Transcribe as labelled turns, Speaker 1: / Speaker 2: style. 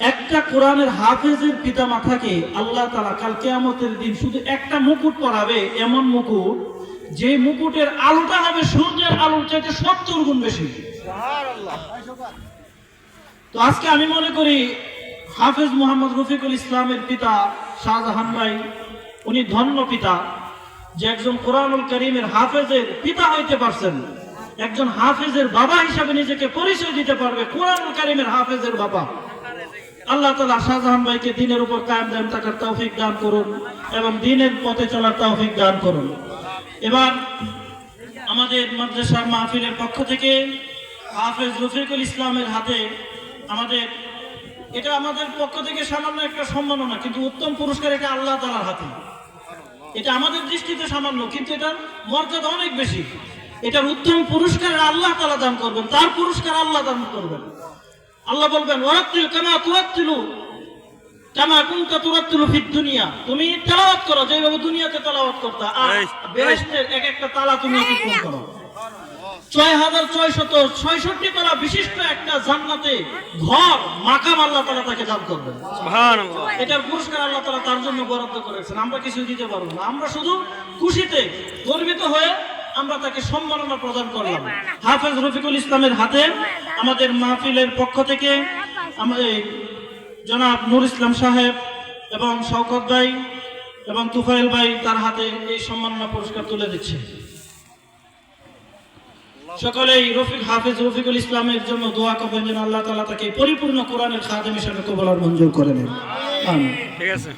Speaker 1: একটা কোরআনের হাফেজের পিতা মাতাকে আল্লাহ তালা কাল কেয়ামতের দিন শুধু একটা মুকুট পরাবে, এমন মুকুট যে মুকুটের আলোটা হবে সূর্যের আলোর চাইতে সত্তর গুণ বেশি। তো আজকে আমি মনে করি হাফেজ মোহাম্মদ রফিকুল ইসলামের পিতা শাহজাহান ভাই, উনি ধন্য পিতা, যে একজন কোরআনুল করিমের হাফেজের পিতা হইতে পারছেন। একজন হাফেজের বাবা হিসাবে নিজেকে পরিচয় দিতে পারবে কোরআনুল করিমের হাফেজের বাবা। আল্লাহ তালা শাহজাহান ভাইকে দিনের উপর কায়েম দান থাকার তৌফিক দান করুন এবং দিনের পথে চলার তৌফিক দান করুন। এবার আমাদের মাদ্রাসার মাহফিলের পক্ষ থেকে হাফেজ রফিকুল ইসলামের হাতে আমাদের, এটা আমাদের পক্ষ থেকে সামান্য একটা সম্মাননা, কিন্তু উত্তম পুরস্কার এটা আল্লাহ তালার হাতে। এটা আমাদের দৃষ্টিতে সামান্য, কিন্তু এটার মর্যাদা অনেক বেশি। এটার উত্তম পুরস্কার আল্লাহ তালা দান করবেন, তার পুরস্কার আল্লাহ দান করবেন। আল্লাহ বলবেন ওরাত্তিল কামা তুরাত্তিলু কামা কুনতা তুরাত্তিলু ফিদ দুনিয়া। তুমি তেলাওয়াত করো যেভাবে দুনিয়াতে তেলাওয়াত করতে। আর বেহেশতের এক একটা তালা তুমি অতিক্রম করো। ছয় হাজার ছয়শত ছয়ষট্টি তলা বিশিষ্ট একটা জান্নাতে ঘর মাকাম আল্লাহ তালা তাকে দান করবেন। এটার পুরস্কার আল্লাহ তালা তার জন্য বরাদ্দ করেছেন। আমরা কিছু দিতে পারব না। আমরা শুধু খুশিতে গর্বিত হয়ে আমরা তাকে সম্মাননা প্রদান করলাম। হাফেজ রফিকুল ইসলামের হাতে আমাদের মাহফিলের পক্ষ থেকে আমাদের জনাব নুর ইসলাম সাহেব এবং শওকত ভাই এবং তুফাইল ভাই তার হাতে এই সম্মাননা পুরস্কার তুলে দিচ্ছে। সকলেই রফিক হাফেজ রফিকুল ইসলামের জন্য দোয়া করবেন যেন আল্লাহ তালা তাকে পরিপূর্ণ কোরআনের খাদেম হিসেবে কবলার মঞ্জুর করে নেন।
Speaker 2: ঠিক আছে।